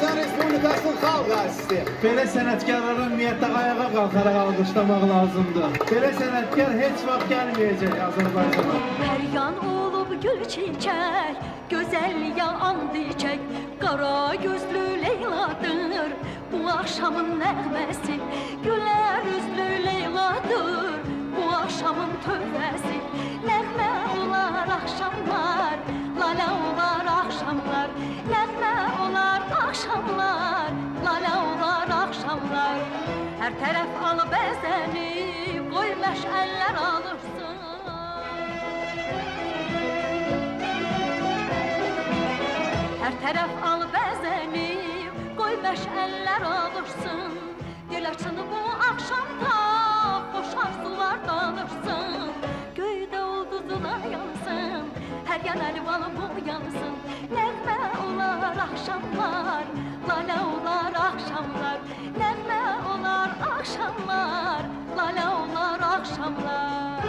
Azərbaycan Respublikasının xalq artisti. Belə sənətkarlara ümumiyyətlə ayağa qalxaraq alqışlamaq lazımdır. Belə sənətkar heç vaxt gəlməyəcək Azərbaycana. Her yan olup gül çiçek Güzel ya and içek Kara gözlü Leyla'dır Bu akşamın nəğməsi axşamlar, lalə olar axşamlar Hər tərəf al bəzənib, qoy məşəllər alırsın. Hər tərəf al bəzənib, qoy məşəllər alırsın. Gel açılıb bu axşamda, xoş arzular dalırsın. Axşamlar, lalə olar axşamlar.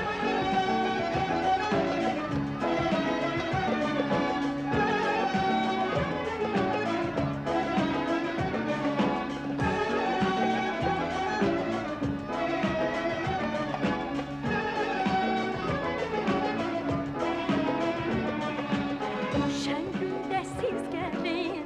Şen siz gelin,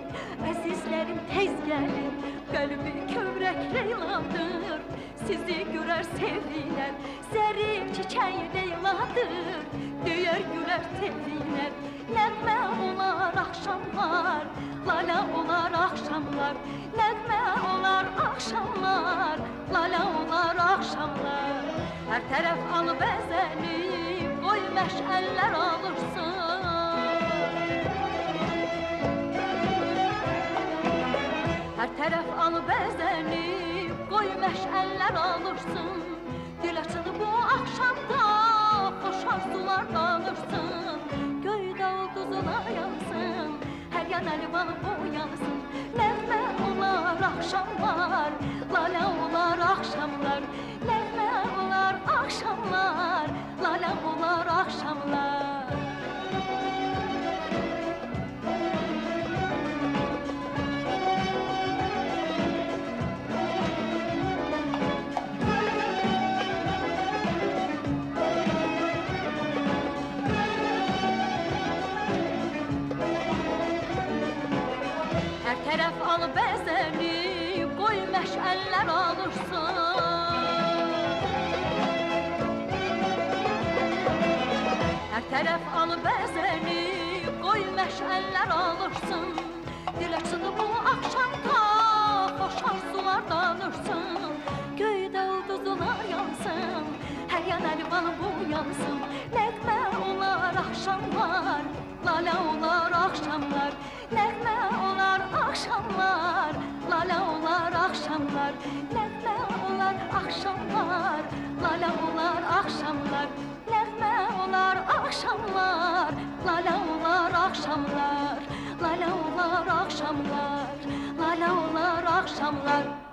azizlerim tez gelin. Kalbi kövrek Leyla'dır, sizi güler sevdiler Zerrin çiçeği Leyla'dır Döyər gülər sevdiler Nəğmə olar axşamlar Lala olar axşamlar Nəğmə olar axşamlar Lala olar axşamlar Hər tərəf al bəzənib Qoy məşəllər alırsın. Koy meşəller alırsın. Dil açılı bu akşamda, hoş arzular danırsın. Göydə ulduzlar yansın, her yan əlvan boyansın. Nəğmə olar akşamlar, lalə olar akşamlar. Nəğmə olar akşamlar, lalə olar akşamlar. Her taraf al bezeni, koy meşəller alırsın. Her taraf al bezeni, koy meşəller alırsın. Dil açılı bu akşamda, hoş arzular danırsın. Göydə ulduzlar yansın, her yan əlvan bu yansın. Nəğmə olar akşamlar, lalə olar akşamlar. Nəğmə olar akşamlar, lalə olar akşamlar. Nəğmə olar akşamlar, lalə olar akşamlar. Nəğmə olar akşamlar, lalə olar akşamlar. Lalə olar akşamlar, lalə olar akşamlar.